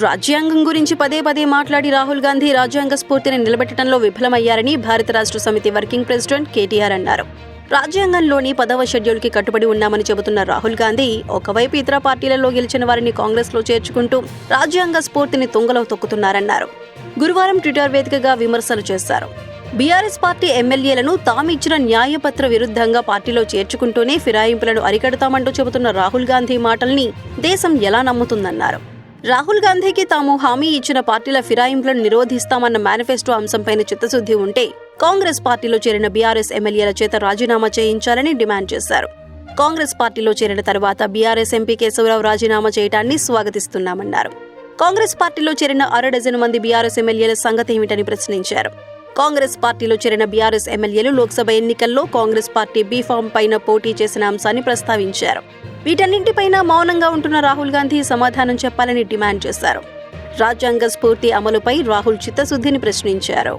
రాజ్యాంగం గురించి పదే పదే మాట్లాడి రాహుల్ గాంధీ రాజ్యాంగ స్ఫూర్తిని నిలబెట్టడంలో విఫలమయ్యారని భారత రాష్ట్ర సమితి వర్కింగ్ ప్రెసిడెంట్ కేటీఆర్ అన్నారు. రాజ్యాంగంలోని పదవ షెడ్యూల్కి కట్టుబడి ఉన్నామని చెబుతున్న రాహుల్ గాంధీ ఒకవైపు ఇతర పార్టీలలో గెలిచిన వారిని కాంగ్రెస్లో చేర్చుకుంటూ రాజ్యాంగ స్ఫూర్తిని తుంగలో తొక్కుతున్నారన్నారు. గురువారం ట్విట్టర్ వేదికగా విమర్శలు చేశారు. బీఆర్ఎస్ పార్టీ ఎమ్మెల్యేలను తామిచ్చిన న్యాయపత్ర విరుద్ధంగా పార్టీలో చేర్చుకుంటూనే ఫిరాయింపులను అరికడతామంటూ చెబుతున్న రాహుల్ గాంధీ మాటల్ని దేశం ఎలా నమ్ముతుందన్నారు. రాహుల్ గాంధీకి తాము హామీ ఇచ్చిన పార్టీల ఫిరాయింపులను నిరోధిస్తామన్న మేనిఫెస్టో అంశంపైన చిత్తశుద్ధి ఉంటే కాంగ్రెస్ పార్టీలో చేరిన బీఆర్ఎస్ ఎమ్మెల్యేల చేత రాజీనామా చేయించాలని డిమాండ్ చేశారు. కాంగ్రెస్ పార్టీలో చేరిన తర్వాత బీఆర్ఎస్ ఎంపీ కేశవరావు రాజీనామా చేయడాన్ని స్వాగతిస్తున్నామన్నారు. కాంగ్రెస్ పార్టీలో చేరిన అర డజన్ మంది బీఆర్ఎస్ ఎమ్మెల్యేల సంగతి ఏమిటని ప్రశ్నించారు. కాంగ్రెస్ పార్టీలో చేరిన బీఆర్ఎస్ ఎమ్మెల్యేలు లోక్సభ ఎన్నికల్లో కాంగ్రెస్ పార్టీ బీఫామ్ పైన పోటీ చేసిన అంశాన్ని ప్రస్తావించారు. వీటన్నింటిపైన మౌనంగా ఉంటున్న రాహుల్ గాంధీ సమాధానం చెప్పాలని డిమాండ్ చేశారు. రాజ్యాంగ స్ఫూర్తి అమలుపై రాహుల్ చిత్తశుద్ధిని ప్రశ్నించారు.